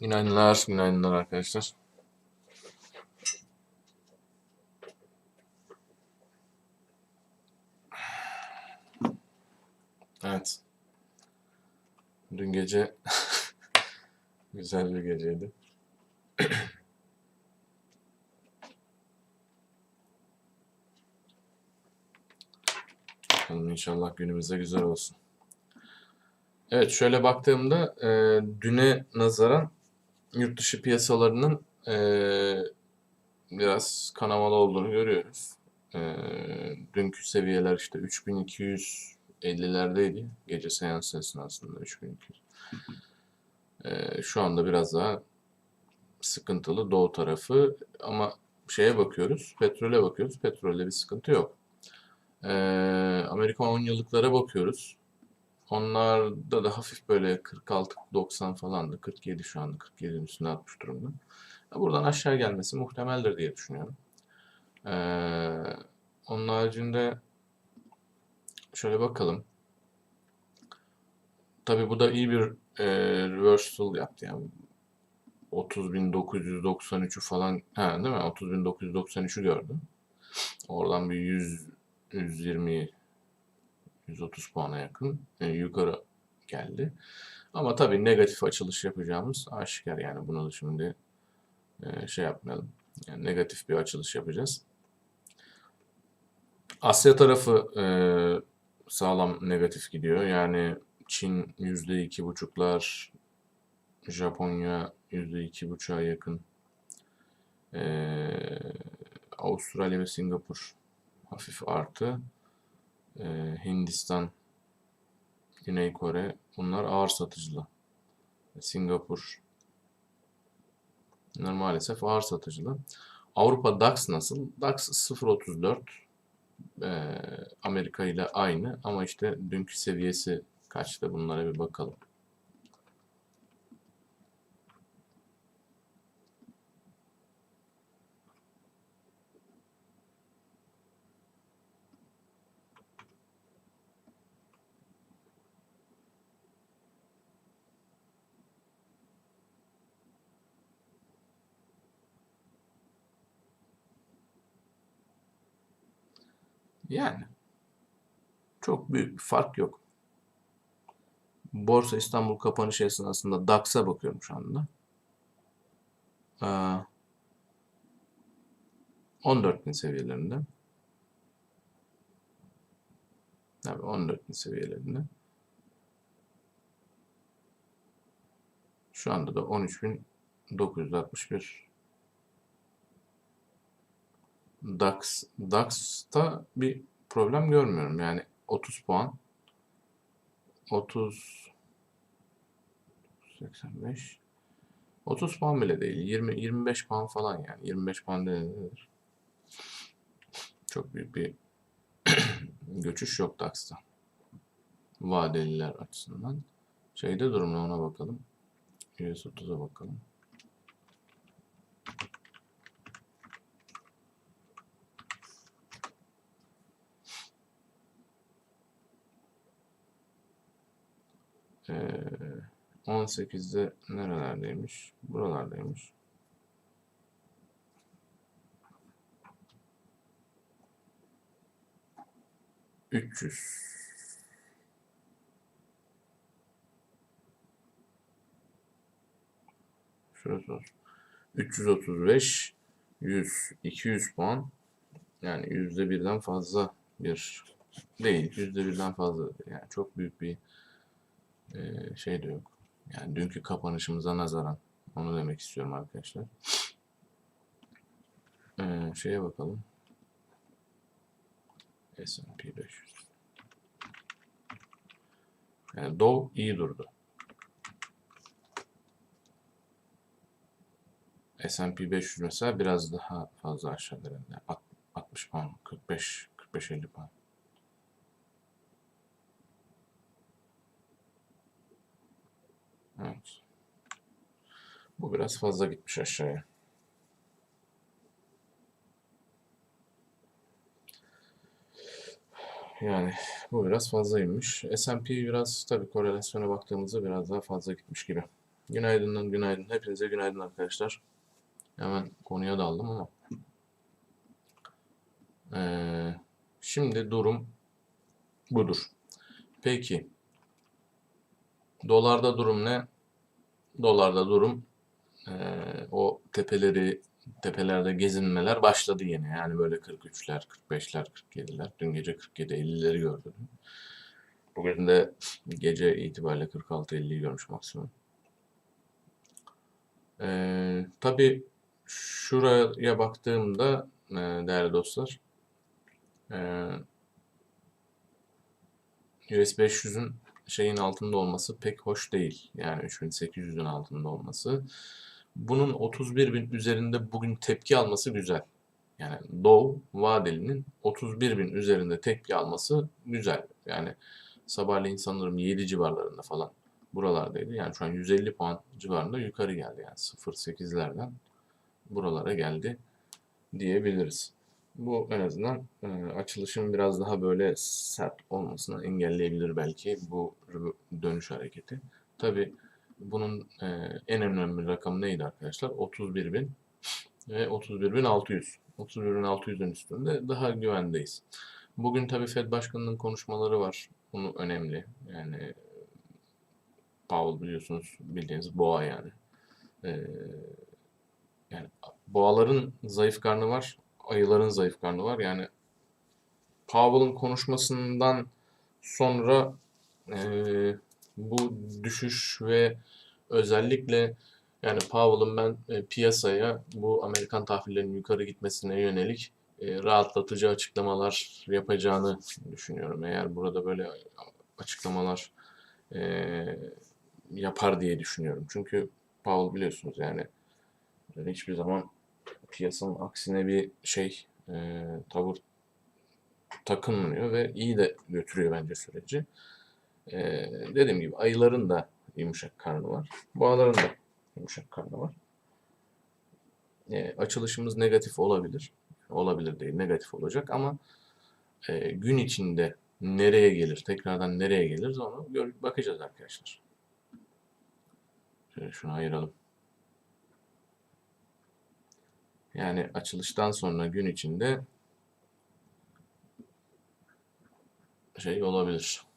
Günaydınlar, günaydınlar arkadaşlar. Evet. Dün gece güzel bir geceydi. Bakalım inşallah günümüzde güzel olsun. Evet şöyle baktığımda e, düne nazaran yurt dışı piyasalarının e, biraz kanamalı olduğunu görüyoruz. E, dünkü seviyeler işte 3250'lerdeydi gece seans esnasında 3200. E, şu anda biraz daha sıkıntılı doğu tarafı ama şeye bakıyoruz, petrole bakıyoruz. Petrolde bir sıkıntı yok. E, Amerikan 10 yıllıklara bakıyoruz. Onlarda da hafif böyle 46-90 falandı. 47 şu anda. 47'nin üstüne atmış durumda. Buradan aşağı gelmesi muhtemeldir diye düşünüyorum. Ee, onun haricinde şöyle bakalım. Tabii bu da iyi bir e, reversal yaptı yani. 30.993'ü falan ha değil mi? 30.993'ü gördüm. Oradan bir 100 120 130 puana yakın e, yukarı geldi. Ama tabii negatif açılış yapacağımız aşikar yani bunu da şimdi e, şey yapmayalım. Yani negatif bir açılış yapacağız. Asya tarafı e, sağlam negatif gidiyor. Yani Çin yüzde iki buçuklar, Japonya yüzde iki buçuğa yakın. E, Avustralya ve Singapur hafif artı. Ee, Hindistan, Güney Kore bunlar ağır satıcılı. Singapur bunlar maalesef ağır satıcılı. Avrupa DAX nasıl? DAX 0.34 ee, Amerika ile aynı ama işte dünkü seviyesi kaçtı bunlara bir bakalım. Yani çok büyük bir fark yok. Borsa İstanbul kapanış esnasında DAX'a bakıyorum şu anda. Ee, 14.000 seviyelerinde. Tabii 14.000 seviyelerinde. Şu anda da 13.961. DAX, DAX'ta bir problem görmüyorum. Yani 30 puan. 30 85 30 puan bile değil. 20 25 puan falan yani. 25 puan nedir? Çok büyük bir göçüş yok DAX'ta. Vadeliler açısından. Şeyde durum ne ona bakalım. US 30'a bakalım. Ee, 18'de nerelerdeymiş? Buralardaymış. Üç yüz. Şurası olsun. 335, 100, 200 puan. Yani yüzde birden fazla bir değil. Yüzde birden fazla. Yani çok büyük bir ee, şey de yok. Yani dünkü kapanışımıza nazaran onu demek istiyorum arkadaşlar. Ee, şeye bakalım. S&P 500. Yani Dow iyi durdu. S&P 500 mesela biraz daha fazla aşağıda. Yani 60 puan, 45, 45-50 puan. Evet. Bu biraz fazla gitmiş aşağıya. Yani bu biraz fazlaymış. S&P biraz tabii korelasyona baktığımızda biraz daha fazla gitmiş gibi. Günaydın, günaydın. Hepinize günaydın arkadaşlar. Hemen konuya daldım ama. Ee, şimdi durum budur. Peki. Dolarda durum ne? Dolarda durum ee, o tepeleri tepelerde gezinmeler başladı yine. Yani böyle 43'ler, 45'ler, 47'ler. Dün gece 47-50'leri gördüm. Bugün de gece itibariyle 46-50'yi görmüş maksimum. Ee, tabii şuraya baktığımda e, değerli dostlar e, US 500'ün şeyin altında olması pek hoş değil. Yani 3800'ün altında olması. Bunun 31.000 üzerinde bugün tepki alması güzel. Yani Dow vadelinin 31.000 üzerinde tepki alması güzel. Yani sabahleyin sanırım 7 civarlarında falan buralardaydı. Yani şu an 150 puan civarında yukarı geldi. Yani 0.8'lerden buralara geldi diyebiliriz. Bu en azından e, açılışın biraz daha böyle sert olmasını engelleyebilir belki bu dönüş hareketi. Tabi bunun e, en önemli rakamı neydi arkadaşlar? 31.000 ve 31.600. 31.600'ün üstünde daha güvendeyiz. Bugün tabi Fed Başkanı'nın konuşmaları var. Bunu önemli. Yani Powell biliyorsunuz bildiğiniz boğa yani. Ee, yani boğaların zayıf karnı var, ayıların zayıf karnı var. Yani Powell'ın konuşmasından sonra e, bu düşüş ve özellikle yani Powell'ın ben e, piyasaya bu Amerikan tahvillerinin yukarı gitmesine yönelik e, rahatlatıcı açıklamalar yapacağını düşünüyorum. Eğer burada böyle açıklamalar e, yapar diye düşünüyorum. Çünkü Powell biliyorsunuz yani hiçbir zaman piyasanın aksine bir şey e, tavır takınmıyor ve iyi de götürüyor bence süreci. E, dediğim gibi ayıların da yumuşak karnı var. Boğaların da yumuşak karnı var. E, açılışımız negatif olabilir. Olabilir değil, negatif olacak ama e, gün içinde nereye gelir, tekrardan nereye gelir onu bakacağız arkadaşlar. Şöyle şunu ayıralım. Yani açılıştan sonra gün içinde şey olabilir.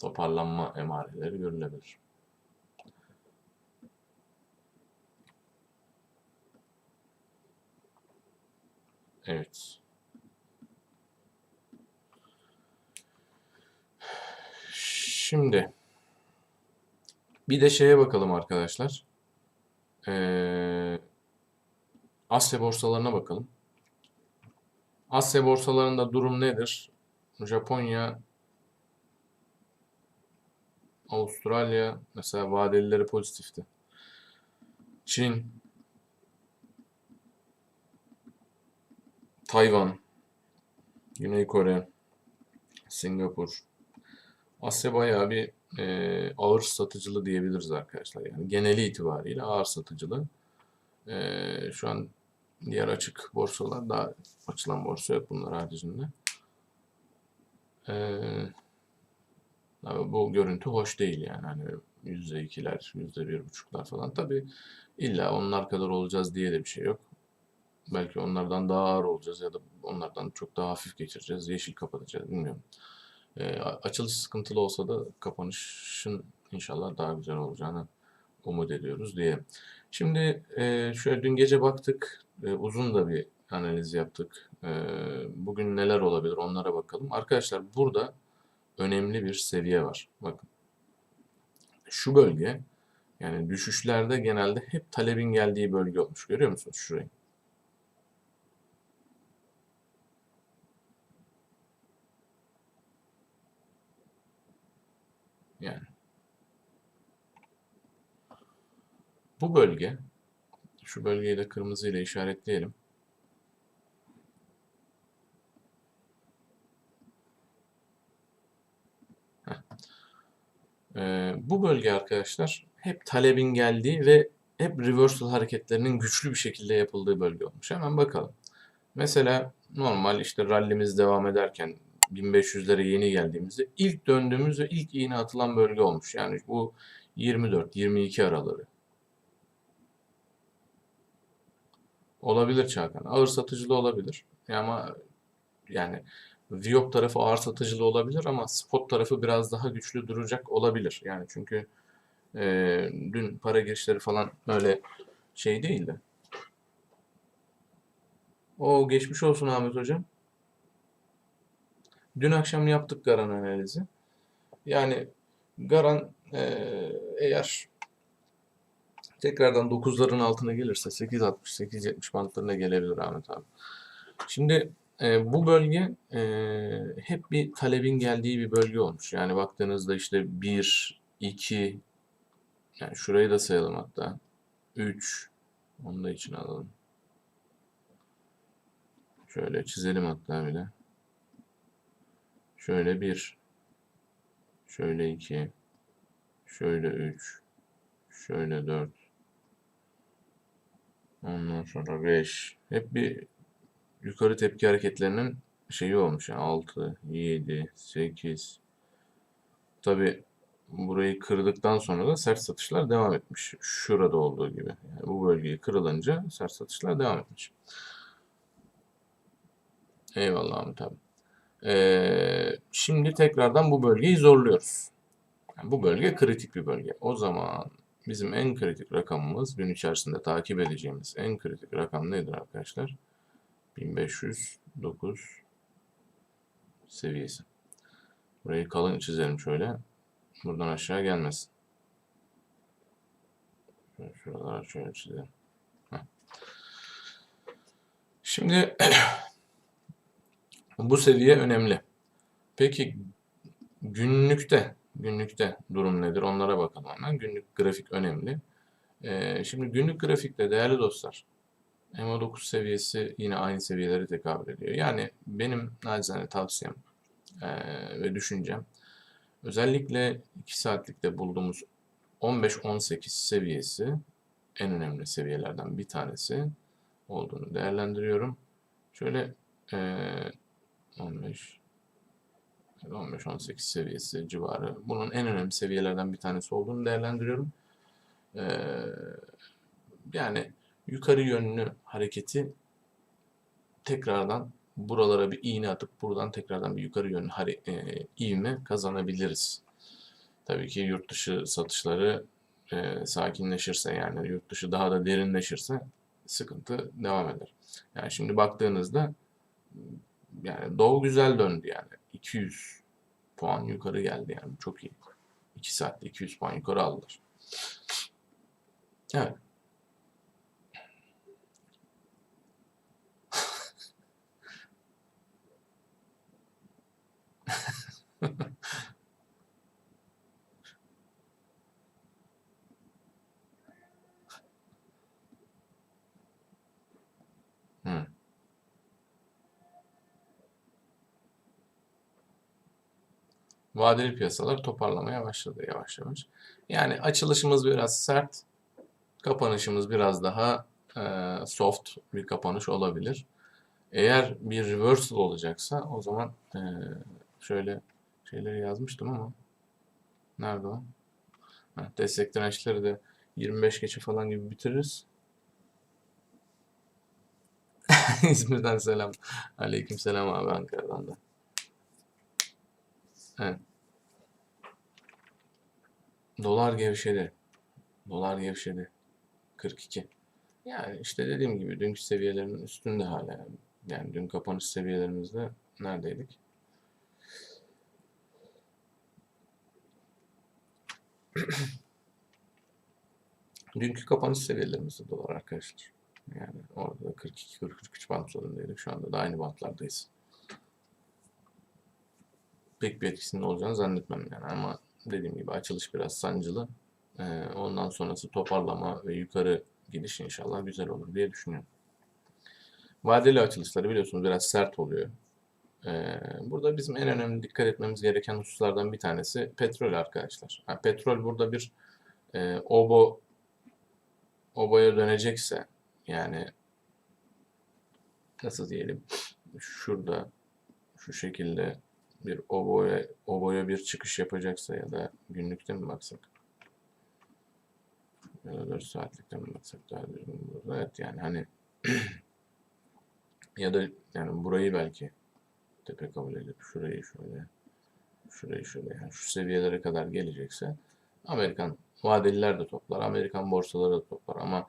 Toparlanma emareleri görülebilir. Evet. Şimdi bir de şeye bakalım arkadaşlar. Ee, Asya borsalarına bakalım. Asya borsalarında durum nedir? Japonya, Avustralya mesela vadelileri pozitifti. Çin, Tayvan, Güney Kore, Singapur. Asya bayağı bir e, ağır satıcılı diyebiliriz arkadaşlar. Yani geneli itibariyle ağır satıcılı. E, şu an diğer açık borsalar daha açılan borsa yok bunlar haricinde. E, abi bu görüntü hoş değil yani. Hani yüzde ikiler, yüzde bir buçuklar falan. Tabi illa onlar kadar olacağız diye de bir şey yok. Belki onlardan daha ağır olacağız ya da onlardan çok daha hafif geçireceğiz. Yeşil kapatacağız bilmiyorum. E, açılış sıkıntılı olsa da kapanışın inşallah daha güzel olacağını umut ediyoruz diye. Şimdi e, şöyle dün gece baktık. E, uzun da bir analiz yaptık. E, bugün neler olabilir onlara bakalım. Arkadaşlar burada önemli bir seviye var. Bakın. Şu bölge yani düşüşlerde genelde hep talebin geldiği bölge olmuş. Görüyor musunuz şurayı? Yani. Bu bölge, şu bölgeyi de kırmızı ile işaretleyelim. Ee, bu bölge arkadaşlar hep talebin geldiği ve hep reversal hareketlerinin güçlü bir şekilde yapıldığı bölge olmuş. Hemen bakalım. Mesela normal işte rallimiz devam ederken 1500'lere yeni geldiğimizde ilk döndüğümüz ve ilk iğne atılan bölge olmuş. Yani bu 24-22 araları. Olabilir Çağkan. Ağır satıcılı olabilir. Ama yani Viyop tarafı ağır satıcılı olabilir ama spot tarafı biraz daha güçlü duracak olabilir. Yani çünkü e, dün para girişleri falan öyle şey değildi. O geçmiş olsun Ahmet Hocam. Dün akşam yaptık Garan analizi. Yani Garan e, eğer tekrardan 9'ların altına gelirse 8.60-8.70 bantlarına gelebilir Ahmet abi. Şimdi e, bu bölge e, hep bir talebin geldiği bir bölge olmuş. Yani baktığınızda işte 1, 2, yani şurayı da sayalım hatta. 3, onu da içine alalım. Şöyle çizelim hatta bile. Şöyle 1, şöyle 2, şöyle 3, şöyle 4, ondan sonra 5. Hep bir yukarı tepki hareketlerinin şeyi olmuş. Yani 6, 7, 8. Tabi burayı kırdıktan sonra da sert satışlar devam etmiş. Şurada olduğu gibi. Yani bu bölgeyi kırılınca sert satışlar devam etmiş. Eyvallah Ahmet abi. Ee, şimdi tekrardan bu bölgeyi zorluyoruz. Yani bu bölge kritik bir bölge. O zaman bizim en kritik rakamımız gün içerisinde takip edeceğimiz en kritik rakam nedir arkadaşlar? 1509 seviyesi. Burayı kalın çizelim şöyle. Buradan aşağı gelmesin. Şuralara şöyle çizelim. Şimdi bu seviye önemli. Peki günlükte günlükte durum nedir? Onlara bakalım hemen. Günlük grafik önemli. Ee, şimdi günlük grafikte değerli dostlar MO9 seviyesi yine aynı seviyelere tekabül ediyor. Yani benim nacizane tavsiyem e, ve düşüncem özellikle 2 saatlikte bulduğumuz 15-18 seviyesi en önemli seviyelerden bir tanesi olduğunu değerlendiriyorum. Şöyle e, 15 15-18 seviyesi civarı. Bunun en önemli seviyelerden bir tanesi olduğunu değerlendiriyorum. Ee, yani yukarı yönlü hareketi tekrardan buralara bir iğne atıp buradan tekrardan bir yukarı yönlü e, ivme kazanabiliriz. Tabii ki yurt dışı satışları e, sakinleşirse yani yurt dışı daha da derinleşirse sıkıntı devam eder. Yani şimdi baktığınızda yani Dow güzel döndü yani. 200 puan yukarı geldi yani. Çok iyi. 2 saatte 200 puan yukarı aldılar. Evet. Vadeli piyasalar toparlamaya başladı yavaş yavaş. Yani açılışımız biraz sert, kapanışımız biraz daha e, soft bir kapanış olabilir. Eğer bir reversal olacaksa o zaman e, şöyle şeyleri yazmıştım ama nerede o? Ha, destek dirençleri de 25 geçe falan gibi bitiririz. İzmir'den selam. Aleyküm selam abi Ankara'dan da. Evet. Dolar gevşedi. Dolar gevşedi. 42. Yani işte dediğim gibi dünkü seviyelerin üstünde hala. Yani dün kapanış seviyelerimizde neredeydik? Dünkü kapanış seviyelerimizde dolar arkadaşlar. Yani orada 42-43 bantlarındaydık. Şu anda da aynı bantlardayız. Pek bir etkisinin olacağını zannetmem yani ama dediğim gibi açılış biraz sancılı. Ee, ondan sonrası toparlama ve yukarı gidiş inşallah güzel olur diye düşünüyorum. Vadeli açılışları biliyorsunuz biraz sert oluyor. Ee, burada bizim en önemli dikkat etmemiz gereken hususlardan bir tanesi petrol arkadaşlar. Yani petrol burada bir e, obo oboya dönecekse yani nasıl diyelim şurada şu şekilde bir oboya oboya bir çıkış yapacaksa ya da günlükte mi baksak Ya da 4 saatlikte mi baksak daha düzgün olur? Evet yani hani ya da yani burayı belki tepe kabul edip şurayı şöyle şurayı şöyle yani şu seviyelere kadar gelecekse Amerikan vadeliler de toplar, Amerikan borsaları da toplar ama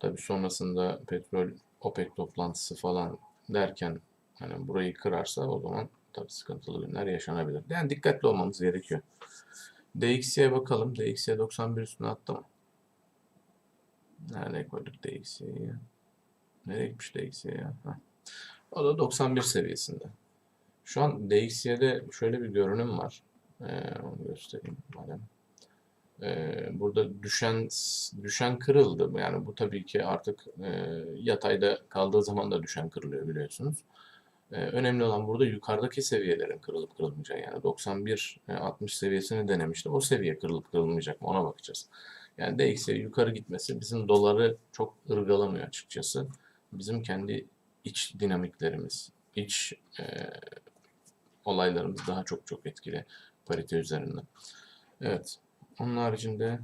tabii sonrasında petrol OPEC toplantısı falan derken hani burayı kırarsa o zaman tabii sıkıntılı günler yaşanabilir. Yani dikkatli olmamız gerekiyor. DXY'ye bakalım. DXY 91 üstüne attı mı? Nereye koyduk DXY'yi? Nereye gitmiş DXY ya? Heh. O da 91 seviyesinde. Şu an DXY'de şöyle bir görünüm var. Ee, onu göstereyim madem. Ee, burada düşen düşen kırıldı. Yani bu tabii ki artık e, yatayda kaldığı zaman da düşen kırılıyor biliyorsunuz. Ee, önemli olan burada yukarıdaki seviyelerin kırılıp kırılmayacağı. Yani 91 e, 60 seviyesini denemişti. O seviye kırılıp kırılmayacak mı ona bakacağız. Yani DXY yukarı gitmesi bizim doları çok ırgalamıyor açıkçası. Bizim kendi iç dinamiklerimiz, iç e, olaylarımız daha çok çok etkili parite üzerinden. Evet. Onun haricinde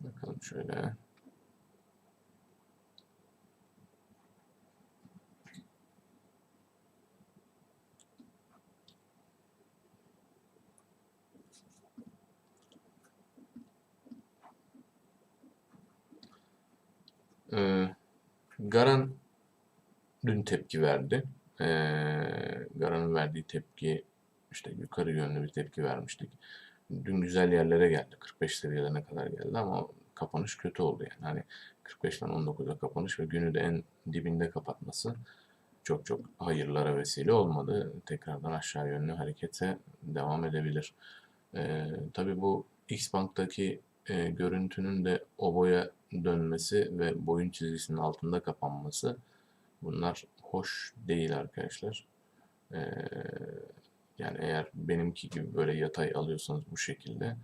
bakalım şöyle. Ee, Garan dün tepki verdi. Ee, Garan'ın verdiği tepki işte yukarı yönlü bir tepki vermiştik. Dün güzel yerlere geldi. 45 seviyelerine kadar geldi ama kapanış kötü oldu yani. Hani 45'ten 19'a kapanış ve günü de en dibinde kapatması çok çok hayırlara vesile olmadı. Tekrardan aşağı yönlü harekete devam edebilir. Ee, tabii bu X-Bank'taki e, görüntünün de o boya dönmesi ve boyun çizgisinin altında kapanması bunlar hoş değil arkadaşlar. Ee, yani eğer benimki gibi böyle yatay alıyorsanız bu şekilde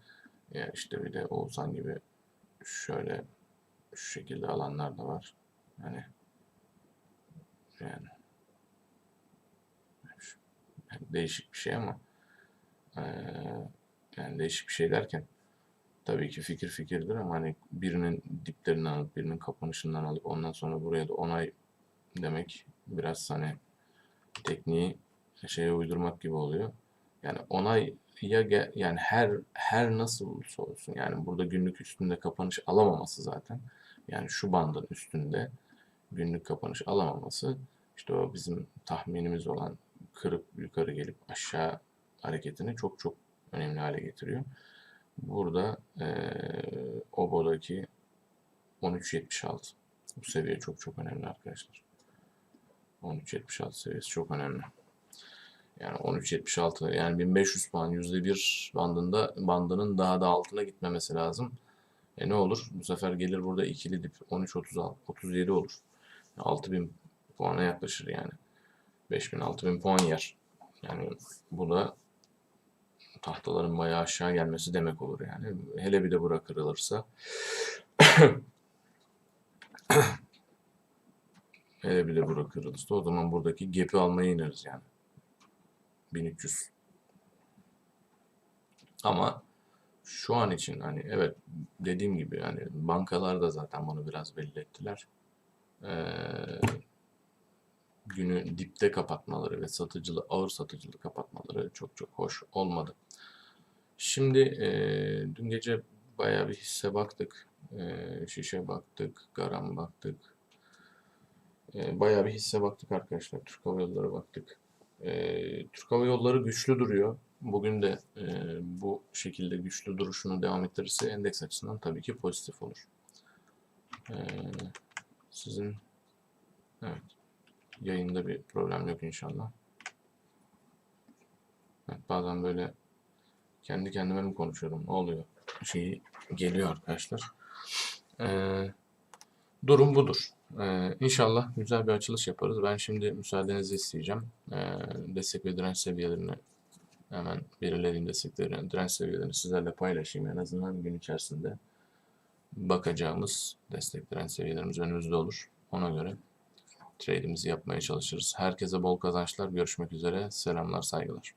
eğer işte bir de Oğuzhan gibi şöyle şu şekilde alanlar da var. Hani yani, yani değişik bir şey ama ee, yani değişik bir şey derken tabii ki fikir fikirdir ama hani birinin diplerinden alıp birinin kapanışından alıp ondan sonra buraya da onay demek biraz hani tekniği şeye uydurmak gibi oluyor. Yani onay ya yani her her nasıl olursa olsun yani burada günlük üstünde kapanış alamaması zaten. Yani şu bandın üstünde günlük kapanış alamaması işte o bizim tahminimiz olan kırıp yukarı gelip aşağı hareketini çok çok önemli hale getiriyor. Burada eee OBO'daki 13.76 bu seviye çok çok önemli arkadaşlar. 13.76 seviyesi çok önemli. Yani 13.76 yani 1500 puan %1 bandında bandının daha da altına gitmemesi lazım. E ne olur? Bu sefer gelir burada ikili dip 13.36 37 olur. 6000 puana yaklaşır yani. 5000 6000 puan yer. Yani bu da tahtaların bayağı aşağı gelmesi demek olur yani. Hele bir de bura kırılırsa hele bir de bura kırılırsa o zaman buradaki gap'i almaya ineriz yani. 1300. Ama şu an için hani evet dediğim gibi hani bankalar da zaten bunu biraz belli ettiler. Ee, günü dipte kapatmaları ve satıcılı ağır satıcılı kapatmaları çok çok hoş olmadı. Şimdi e, dün gece bayağı bir hisse baktık. E, şişe baktık, garam baktık. E, bayağı bir hisse baktık arkadaşlar. Türk Hava Yolları baktık. E, Türk Hava Yolları güçlü duruyor. Bugün de e, bu şekilde güçlü duruşunu devam ettirirse endeks açısından tabii ki pozitif olur. E, sizin evet yayında bir problem yok inşallah. Evet, bazen böyle kendi kendime mi konuşuyorum? Ne oluyor? Şey geliyor arkadaşlar. Ee, durum budur. Ee, inşallah güzel bir açılış yaparız. Ben şimdi müsaadenizi isteyeceğim. Ee, destek ve direnç seviyelerini hemen belirlediğim destekleri, direnç seviyelerini sizlerle paylaşayım. En azından gün içerisinde bakacağımız destek direnç seviyelerimiz önümüzde olur. Ona göre trade'imizi yapmaya çalışırız. Herkese bol kazançlar. Görüşmek üzere. Selamlar, saygılar.